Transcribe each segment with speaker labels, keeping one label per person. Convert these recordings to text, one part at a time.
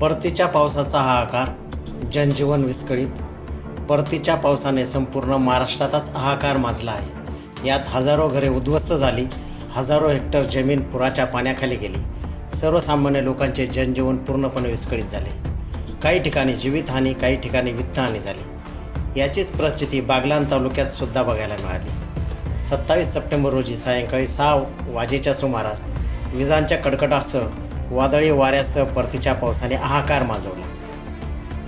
Speaker 1: परतीच्या पावसाचा हाहाकार जनजीवन विस्कळीत. परतीच्या पावसाने संपूर्ण महाराष्ट्रातच हाहाकार माजला आहे. यात हजारो घरे उद्ध्वस्त झाली हजारो हेक्टर जमीन पुराच्या पाण्याखाली गेली. सर्वसामान्य लोकांचे जनजीवन पूर्णपणे विस्कळीत झाले. काही ठिकाणी जीवितहानी काही ठिकाणी वित्तहानी झाली. याचीच परिस्थिती बागलान तालुक्यात सुद्धा बघायला मिळाली. सत्तावीस सप्टेंबर रोजी सायंकाळी सहा वाजेच्या सुमारास विजांच्या कडकडासह वादळी वाऱ्यासह परतीच्या पावसाने हाहाकार माजवला.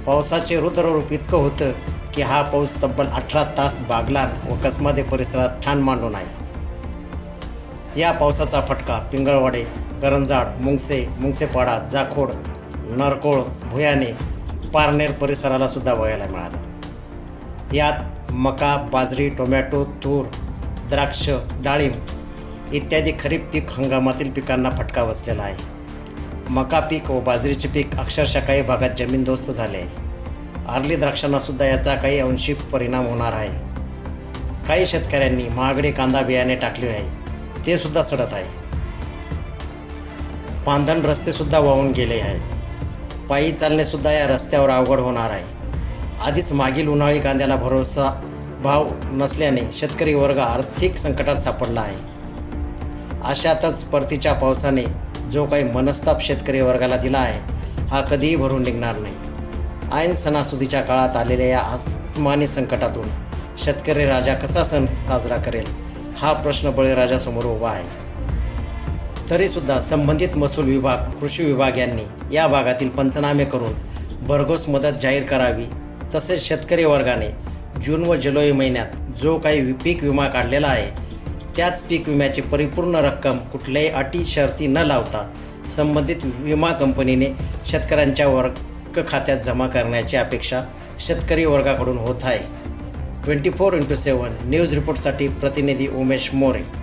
Speaker 1: पावसाचे रुद्ररूप इतकं होतं की हा पाऊस तब्बल अठरा तास बागलान व कसमादे परिसरात ठाण मांडून आहे या पावसाचा फटका पिंगळवाडे करंजाड मुंगसे मुंगसेपाडा जाखोड नरकोळ भुयाणे पारनेर परिसराला सुद्धा बघायला मिळालं. यात मका बाजरी टोमॅटो तूर द्राक्ष डाळिंब इत्यादी खरीप पीक हंगामातील पिकांना फटका बसलेला आहे. मका पीक व बाजरीचे पीक अक्षरशः काही भागात जमीनदोस्त झाले. आहे आर्ली द्राक्षांना सुद्धा याचा काही अंशी परिणाम होणार आहे. काही शेतकऱ्यांनी महागडे कांदा बियाणे टाकले आहे. ते सुद्धा सडत आहे. पांधण रस्तेसुद्धा वाहून गेले आहेत. पायी चालणेसुद्धा या रस्त्यावर अवघड होणार आहे. आधीच मागील उन्हाळी कांद्याला भरोसा भाव नसल्याने शेतकरी वर्ग आर्थिक संकटात सापडला आहे. अशातच परतीच्या पावसाने जो काही मनस्ताप शेतकरी वर्गाला दिला आहे हा कधीही भरून निघणार नाही. ऐन सणासुदीच्या काळात आलेल्या या आसमानी संकटातून शेतकरी राजा कसा सण साजरा करेल हा प्रश्न बळीराजासमोर उभा आहे. तरीसुद्धा संबंधित महसूल विभाग कृषी विभाग यांनी या भागातील पंचनामे करून भरघोस मदत जाहीर करावी तसेच शेतकरी वर्गाने जून व जुलै महिन्यात जो काही पीक विमा काढलेला आहे त्याच पीक विम्याची परिपूर्ण रक्कम कुठल्याही अटी शर्ती न लावता संबंधित विमा कंपनीने शेतकऱ्यांच्या वर्ग खात्यात जमा करण्याची अपेक्षा शेतकरी वर्गाकडून होत आहे. Twenty four into seven news रिपोर्टसाठी प्रतिनिधी उमेश मोरे.